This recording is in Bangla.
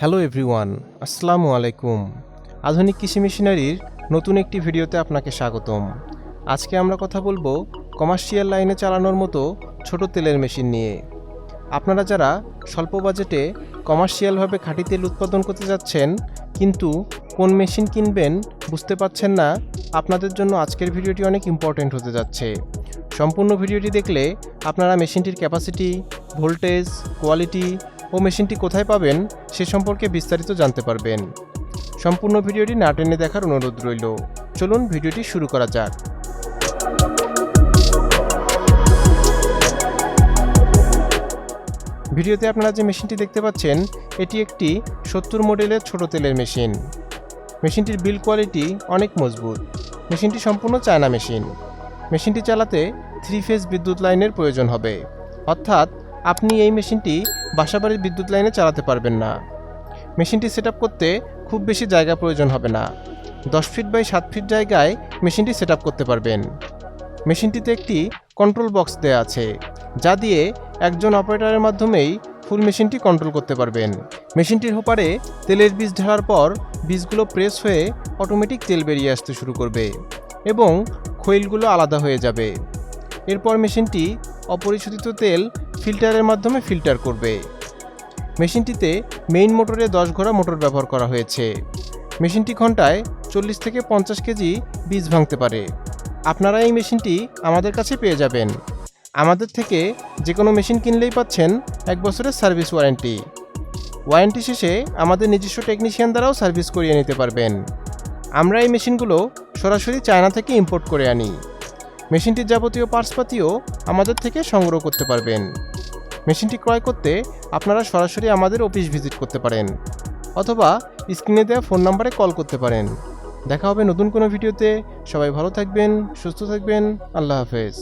হ্যালো এভরিওয়ান আসসালামু আলাইকুম আধুনিক কৃষি মেশিনারির নতুন একটি ভিডিওতে আপনাকে স্বাগতম। আজকে আমরা কথা বলব কমার্শিয়াল লাইনে চালানোর মতো ছোট তেলের মেশিন নিয়ে। আপনারা যারা স্বল্প বাজেটে কমার্শিয়ালভাবে খাঁটি তেল উৎপাদন করতে যাচ্ছেন, কিন্তু কোন মেশিন কিনবেন বুঝতে পারছেন না, আপনাদের জন্য আজকের ভিডিওটি অনেক ইম্পর্ট্যান্ট হতে যাচ্ছে। সম্পূর্ণ ভিডিওটি দেখলে আপনারা মেশিনটির ক্যাপাসিটি ভোল্টেজ কোয়ালিটি ও মেশিনটি কোথায় পাবেন সে সম্পর্কে বিস্তারিত জানতে পারবেন। সম্পূর্ণ ভিডিওটি না টেনে দেখার অনুরোধ রইল। চলুন ভিডিওটি শুরু করা যাক। ভিডিওতে আপনারা যে মেশিনটি দেখতে পাচ্ছেন, এটি একটি সত্তর মডেলের ছোট তেলের মেশিন। মেশিনটির বিল কোয়ালিটি অনেক মজবুত। মেশিনটি সম্পূর্ণ চায়না মেশিন। মেশিনটি চালাতে থ্রি ফেজ বিদ্যুৎ লাইনের প্রয়োজন হবে। অর্থাৎ আপনি এই মেশিনটি বাসাবাড়ির বিদ্যুৎ লাইনে চালাতে পারবেন না। মেশিনটি সেট করতে খুব বেশি জায়গা প্রয়োজন হবে না। দশ ফিট বাই সাত ফিট জায়গায় মেশিনটি সেট করতে পারবেন। মেশিনটিতে একটি কন্ট্রোল বক্স দেওয়া আছে, যা দিয়ে একজন অপারেটরের মাধ্যমেই ফুল মেশিনটি কন্ট্রোল করতে পারবেন। মেশিনটির হোপারে তেলের বীজ ঢালার পর বীজগুলো প্রেস হয়ে অটোমেটিক তেল বেরিয়ে আসতে শুরু করবে এবং খৈলগুলো আলাদা হয়ে যাবে। এরপর মেশিনটি অপরিশোধিত তেল ফিল্টারের মাধ্যমে ফিল্টার করবে। মেশিনটিতে মেইন মোটরে দশ ঘোড়া মোটর ব্যবহার করা হয়েছে। মেশিনটি ঘন্টায় চল্লিশ থেকে পঞ্চাশ কেজি বীজ ভাঙতে পারে। আপনারা এই মেশিনটি আমাদের কাছে পেয়ে যাবেন। আমাদের থেকে যে কোনো মেশিন কিনলেই পাচ্ছেন এক বছরের সার্ভিস ওয়ারেন্টি। ওয়ারেন্টি শেষে আমাদের নিজস্ব টেকনিশিয়ান দ্বারাও সার্ভিস করিয়ে নিতে পারবেন। আমরা এই মেশিনগুলো সরাসরি চায়না থেকে ইম্পোর্ট করে আনি। মেশিনটির যাবতীয় পার্টসপাতিও আমাদের থেকে সংগ্রহ করতে পারবেন। মেশিনটি ক্রয় করতে আপনারা সরাসরি আমাদের অফিস ভিজিট করতে পারেন অথবা স্ক্রিনে দেওয়া ফোন নাম্বারে কল করতে পারেন। দেখা হবে নতুন কোনো ভিডিওতে। সবাই ভালো থাকবেন, সুস্থ থাকবেন। আল্লাহ হাফেজ।